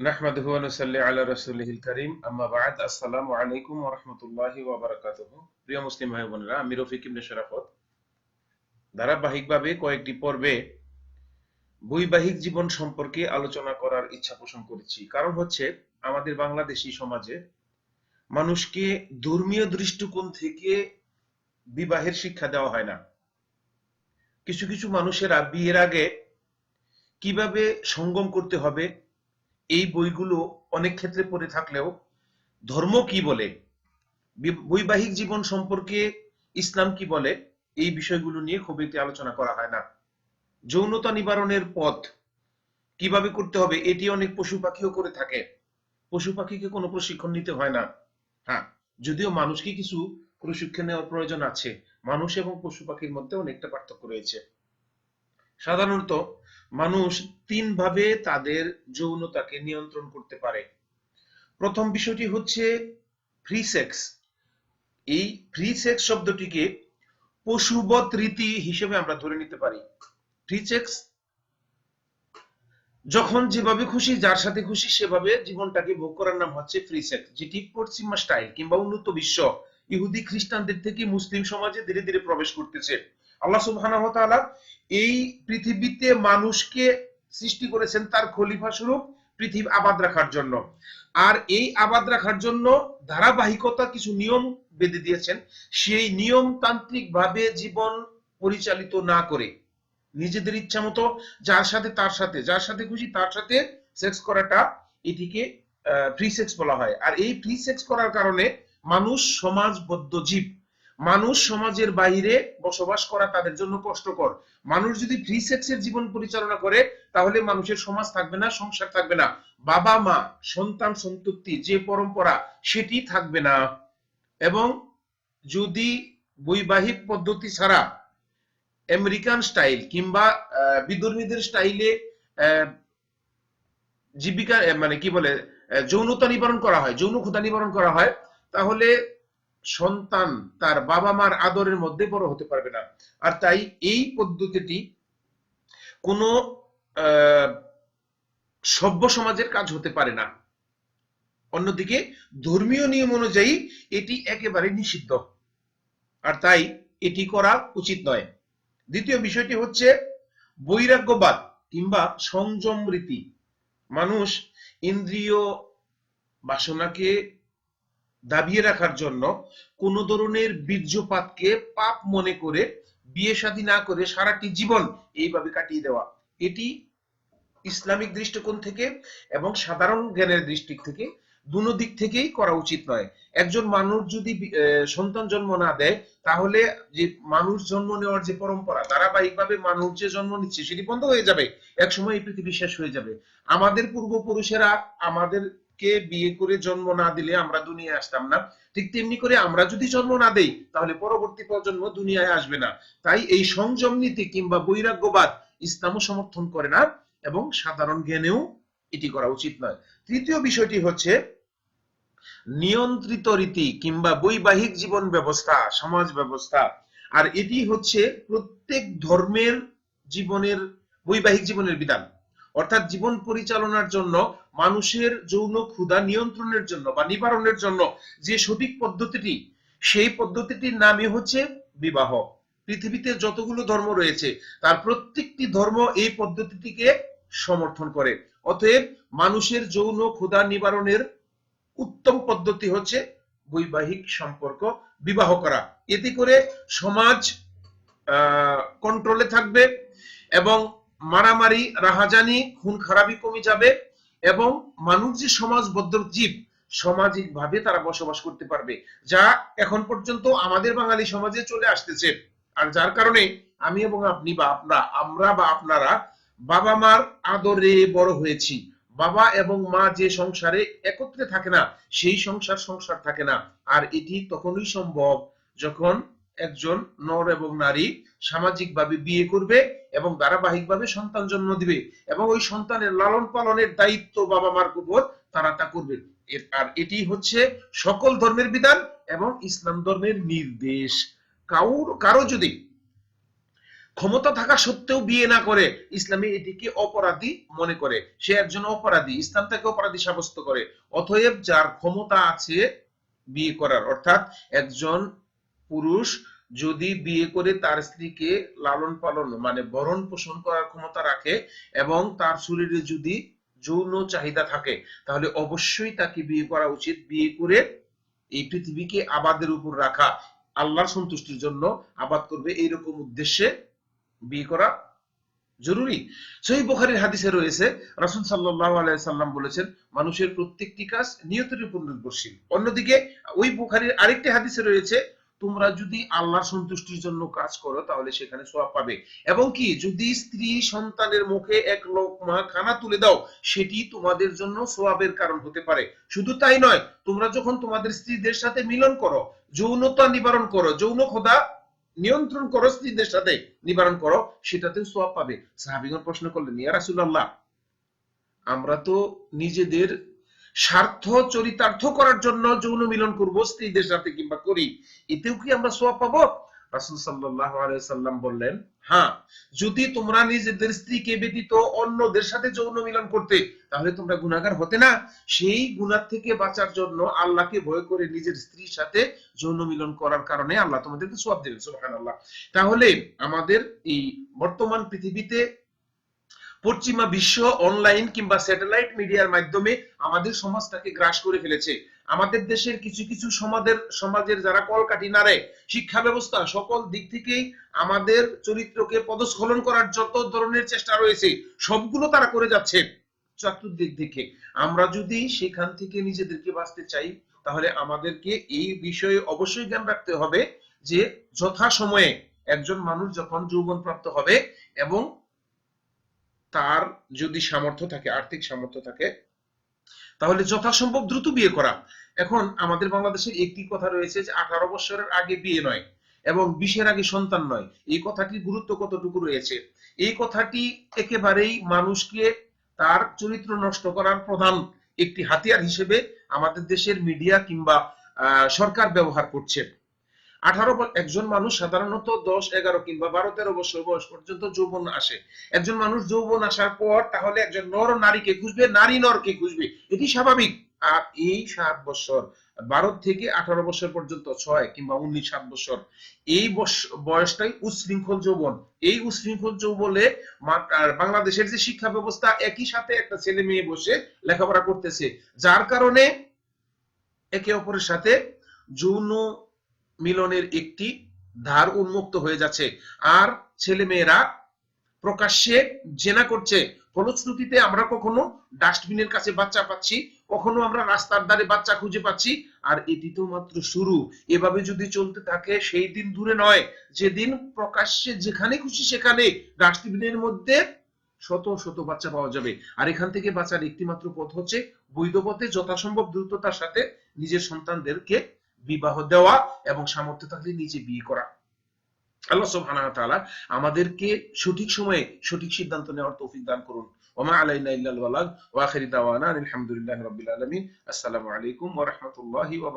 প্রিয় মুসলিম ভাই বোনেরা, আমি রফিক ইবনে শরাফত ধারাবাহিকভাবে কয়েকটি পর্বে বৈবাহিক জীবন সম্পর্কে আলোচনা করার ইচ্ছা পোষণ করেছি। কারণ হচ্ছে, আমাদের বাংলাদেশী সমাজে মানুষকে ধর্মীয় দৃষ্টিকোণ থেকে বিবাহের শিক্ষা দেওয়া হয় না। কিছু কিছু মানুষেরা বিয়ের আগে কীভাবে সঙ্গম করতে হবে এই বইগুলো অনেক ক্ষেত্রে পড়ে থাকলেও ধর্ম কি বলে? বৈবাহিক জীবন সম্পর্কে ইসলাম কি বলে? এই বিষয়গুলো নিয়ে খুব একটি আলোচনা করা হয় না। যৌনতা নিবারণের পথ কীভাবে করতে হবে, এটি অনেক পশু পাখিও করে থাকে। পশু পাখিকে কোনো প্রশিক্ষণ নিতে হয় না। হ্যাঁ যদিও মানুষকে কিছু প্রশিক্ষণ নেওয়ার প্রয়োজন আছে। মানুষ এবং পশু পাখির মধ্যে অনেকটা পার্থক্য রয়েছে। সাধারণত মানুষ তিন ভাবে তাদের যৌনতাকে নিয়ন্ত্রণ করতে পারে। প্রথম বিষয়টি হচ্ছে ফ্রি সেক্স এই ফ্রি সেক্স শব্দটিকে পশুবৎ রীতি হিসেবে আমরা ধরে নিতে পারি। ফ্রি সেক্স যখন যেভাবে খুশি, যার সাথে খুশি, সেভাবে জীবনটাকে ভোগ করার নাম হচ্ছে ফ্রি সেক্স যেটি পশ্চিমা স্টাইল কিংবা উন্নত বিশ্ব। ইহুদি খ্রিস্টানদের থেকে মুসলিম সমাজে ধীরে ধীরে প্রবেশ করতেছে। আল্লাহ তাআলা এই পৃথিবীতে মানুষকে সৃষ্টি করেছেন তার খলিফা স্বরূপ পৃথিবী আবাদ রাখার জন্য। আর এই আবাদ রাখার জন্য ধারাবাহিকতা কিছু নিয়ম বেঁধে দিয়েছেন। সেই নিয়ম তান্ত্রিক ভাবে জীবন পরিচালিত না করে নিজেদের ইচ্ছা মতো যার সাথে তার সাথে, যার সাথে খুশি তার সাথে সেক্স করাটা এটিকে ফ্রি সেক্স বলা হয়। আর এই ফ্রি সেক্স করার কারণে মানুষ সমাজবদ্ধ জীব। মানুষ সমাজের বাইরে বসবাস করা তাদের জন্য কষ্টকর। মানুষ যদি ফ্রি সেক্সের জীবন পরিচালনা করে তাহলে মানুষের সমাজ থাকবে না সংসার থাকবে না। বাবা মা সন্তান সন্ততি যে পরম্পরা সেটি থাকবে না। এবং যদি বৈবাহিক পদ্ধতি ছাড়া আমেরিকান স্টাইল কিংবা আহ, বিধর্মীদের স্টাইলে জীবিকা মানে কি বলে যৌনতা নিবারণ করা হয় যৌন ক্ষুধা নিবারণ করা হয় তাহলে সন্তান তার বাবা মার আদরের মধ্যে বড় হতে পারবে না। আর তাই এই পদ্ধতিটি কোনো সভ্য সমাজের কাজ হতে পারে না। অন্যদিকে ধর্মীয় নিয়ম অনুযায়ী এটি একেবারে নিষিদ্ধ। আর তাই এটি করা উচিত নয়। দ্বিতীয় বিষয়টি হচ্ছে বৈরাগ্যবাদ কিংবা সংযম রীতি। মানুষ ইন্দ্রিয় বাসনাকে দাবিয়ে রাখার জন্য কোন ধরনের বীর্যপাতকে পাপ মনে করে বিয়ে শাদী না করে সারাটি জীবন এইভাবে কাটিয়ে দেওয়া। এটি ইসলামিক দৃষ্টিকোণ থেকে এবং সাধারণ জ্ঞানের দৃষ্টি থেকে দুনো দিক থেকেই করা উচিত নয়। একজন মানুষ যদি সন্তান জন্ম না দেয়, তাহলে যে মানুষ জন্ম নেওয়ার যে পরম্পরা, ধারাবাহিকভাবে মানুষ যে জন্ম নিচ্ছে, সেটি বন্ধ হয়ে যাবে। একসময় এই পৃথিবী শেষ হয়ে যাবে। আমাদের পূর্বপুরুষেরা আমাদেরকে বিয়ে করে জন্ম না দিলে আমরা দুনিয়ায় আসতাম না? ঠিক তেমনি করে আমরা যদি জন্ম না দেই, তাহলে পরবর্তী প্রজন্ম দুনিয়ায় আসবে না। তাই এই সংযম নীতি কিংবা বৈরাগ্যবাদ ইসলামও সমর্থন করে না এবং সাধারণ জ্ঞানেও এটি করা উচিত নয়। তৃতীয় বিষয়টি হচ্ছে নিয়ন্ত্রিত রীতি কিংবা বৈবাহিক জীবন ব্যবস্থা, সমাজ ব্যবস্থা। আর এটি হচ্ছে প্রত্যেক ধর্মের জীবনের, বৈবাহিক জীবনের বিধান। অর্থাৎ জীবন পরিচালনার জন্য মানুষের যৌন ক্ষুধা নিয়ন্ত্রণের জন্য বা নিবারণের জন্য যে সঠিক পদ্ধতিটি, সেই পদ্ধতিটির নামই হচ্ছে বিবাহ। পৃথিবীতে যতগুলো ধর্ম রয়েছে, তার প্রত্যেকটি ধর্ম এই পদ্ধতিটিকে সমর্থন করে। অতএব মানুষের যৌন ক্ষুধা নিবারণের উত্তম পদ্ধতি হচ্ছে বৈবাহিক সম্পর্ক বিবাহ করা। এতে করে সমাজ কন্ট্রোলে থাকবে এবং মারামারি, রাহাজানি খুন খারাপি কমে যাবে। এবং মানুষ যে সমাজবদ্ধ জীব সামাজিক ভাবে তারা বসবাস করতে পারবে, যা এখন পর্যন্ত আমাদের বাঙালি সমাজে চলে আসতেছে। আর যার কারণে আমি এবং আপনি বা আপনারা আমরা বা আপনারা বাবা মার আদরে বড় হয়েছি। বাবা এবং মা যে সংসারে একত্রে থাকে না, সেই সংসার সংসার থাকে না। আর এটি তখনই সম্ভব যখন একজন নর এবং নারী সামাজিকভাবে বিয়ে করবে এবং ধারাবাহিকভাবে সন্তান জন্ম দিবে এবং ওই সন্তানের লালন পালনের দায়িত্ব বাবা মার উপর তারা তা করবে। আর এটি হচ্ছে সকল ধর্মের বিধান এবং ইসলাম ধর্মের নির্দেশ। কাউর কারও যদি ক্ষমতা থাকা সত্ত্বেও বিয়ে না করে, ইসলামে এটিকে অপরাধী মনে করে। সে একজন অপরাধী, ইসলাম তাকে অপরাধী সাব্যস্ত করে। অতএব যার ক্ষমতা আছে বিয়ে করার, অর্থাৎ একজন পুরুষ যদি বিয়ে করে তার স্ত্রীকে লালন পালন মানে ভরণ পোষণ করার ক্ষমতা রাখে এবং তার শরীরে যদি যৌন চাহিদা থাকে, তাহলে অবশ্যই তাকে বিয়ে করা উচিত। বিয়ে করে এই পৃথিবীকে আবাদের উপর রাখা আল্লাহর সন্তুষ্টির জন্য আবাদ করবে, এইরকম উদ্দেশ্যে বিয়ে করা জরুরি। সহি বুখারীর হাদিসে রয়েছে, রাসূল সাল্লাল্লাহু আলাইহি সাল্লাম বলেছেন, মানুষের প্রত্যেকটি কাজ নিয়তের উপর নির্ভরশীল। অন্যদিকে ওই বুখারীর আরেকটি হাদিসে রয়েছে তোমরা যদি আল্লাহর সন্তুষ্টির জন্য কাজ করো, তাহলে সেখানে সওয়াব পাবে। এবং কি, যদি স্ত্রী সন্তানের মুখে এক লোকমা খানা তুলে দাও, সেটি তোমাদের জন্য সোয়াবের কারণ হতে পারে। শুধু তাই নয়, তোমরা যখন তোমাদের স্ত্রীদের সাথে মিলন করো, যৌনতা নিবারণ করো, যৌন খোদা নিয়ন্ত্রণ করো স্ত্রীদের সাথে নিবারণ করো, সেটাতেও সোয়াব পাবে। সাহাবিগণ প্রশ্ন করলেন, ইয়া রাসূলুল্লাহ, আমরা তো নিজেদের স্বার্থ, চরিতার্থ করার জন্য যৌন মিলন করব, স্ত্রীদের সাথে কিংবা করি। এতেও কি আমরা সোয়াব পাবো? রাসূল সাল্লাল্লাহু আলাইহি সাল্লাম বললেন হ্যাঁ যদি তোমরা নিজেদের স্ত্রীকে ব্যতীত অন্যদের সাথে যৌন মিলন করতে, তাহলে তোমরা গুনাহগার হতে না। সেই গুণার থেকে বাঁচার জন্য আল্লাহকে ভয় করে নিজের স্ত্রীর সাথে যৌন মিলন করার কারণে আল্লাহ তোমাদেরকে সোয়াব দেবেন, সুবহানাল্লাহ। তাহলে আমাদের এই বর্তমান পৃথিবীতে পশ্চিমা বিশ্ব অনলাইন কিংবা স্যাটেলাইট মিডিয়ার মাধ্যমে আমাদের সমাজটাকে গ্রাস করে ফেলেছে। আমাদের দেশের কিছু কিছু সমাজের সমাজের যারা কলকাঠি নাড়ে, শিক্ষা ব্যবস্থা সকল দিক থেকেই আমাদের চরিত্রকে পদস্খলন করার যত ধরনের চেষ্টা রয়েছে, সবগুলো তারা করে যাচ্ছে চতুর্দিক থেকে। আমরা যদি সেখান থেকে নিজেদেরকে বাঁচতে চাই, তাহলে আমাদেরকে এই বিষয়ে অবশ্যই জ্ঞান রাখতে হবে যে যথা সময়ে একজন মানুষ যখন যৌবন প্রাপ্ত হবে এবং তার যদি সামর্থ্য থাকে, আর্থিক সামর্থ্য থাকে, তাহলে যথাসম্ভব দ্রুত বিয়ে করা। এখন আমাদের বাংলাদেশের একটি কথা রয়েছে যে আঠারো বছরের আগে বিয়ে নয় এবং বিশের আগে সন্তান নয়। এই কথাটির গুরুত্ব কতটুকু রয়েছে? এই কথাটি একেবারেই মানুষকে তার চরিত্র নষ্ট করার প্রধান একটি হাতিয়ার হিসেবে আমাদের দেশের মিডিয়া কিংবা সরকার ব্যবহার করছে। আঠারো একজন মানুষ সাধারণত দশ, এগারো কিংবা বারো, তেরো বছর বয়স পর্যন্ত যৌবন আসে। একজন মানুষ যৌবন আসার পর তাহলে একজন নর নারীকে খুঁজবে, নারী নরকে খুঁজবে। এটি স্বাভাবিক। আর এই সাত বছর, বারো থেকে আঠারো বছর পর্যন্ত, ছয় কিংবা উনিশ, সাত বছর, এই বয়সটাই উচ্ছৃঙ্খল যৌবন। এই উচ্ছৃঙ্খল যৌবনে বাংলাদেশের যে শিক্ষা ব্যবস্থা, একই সাথে একটা ছেলে মেয়ে বসে লেখাপড়া করতেছে। যার কারণে একে অপরের সাথে যৌন মিলনের একটি ধার উন্মুক্ত হয়ে যাচ্ছে। আর ছেলে মেয়েরা প্রকাশ্যে জেনা করছে, ফলশ্রুতিতে আমরা কখনো ডাস্টবিনের কাছে বাচ্চা পাচ্ছি, কখনো আমরা রাস্তার ধারে বাচ্চা খুঁজে পাচ্ছি, আর এটি তো মাত্র শুরু। এভাবে যদি চলতে থাকে, সেই দিন দূরে নয়, যেদিন প্রকাশ্যে যেখানে খুশি সেখানে ডাস্টবিনের মধ্যে শত শত বাচ্চা পাওয়া যাবে। আর এখান থেকে বাঁচার একটি মাত্র পথ হচ্ছে, বৈধ পথে যথাসম্ভব দ্রুততার সাথে নিজের সন্তানদেরকে বিবাহ দেওয়া এবং সামর্থ্য থাকলে নিজে বিয়ে করা। আল্লাহ সুবহানাহু ওয়া তাআলা আমাদেরকে সঠিক সময়ে সঠিক সিদ্ধান্ত নেওয়ার তৌফিক দান করুন। ওমা আলাইনা ইল্লাল বালাগ। ওয়া আখিরি দাওয়ানা আলহামদুলিল্লাহি রাব্বিল আলামিন। আসসালামু আলাইকুম ওয়া রাহমাতুল্লাহি ওয়া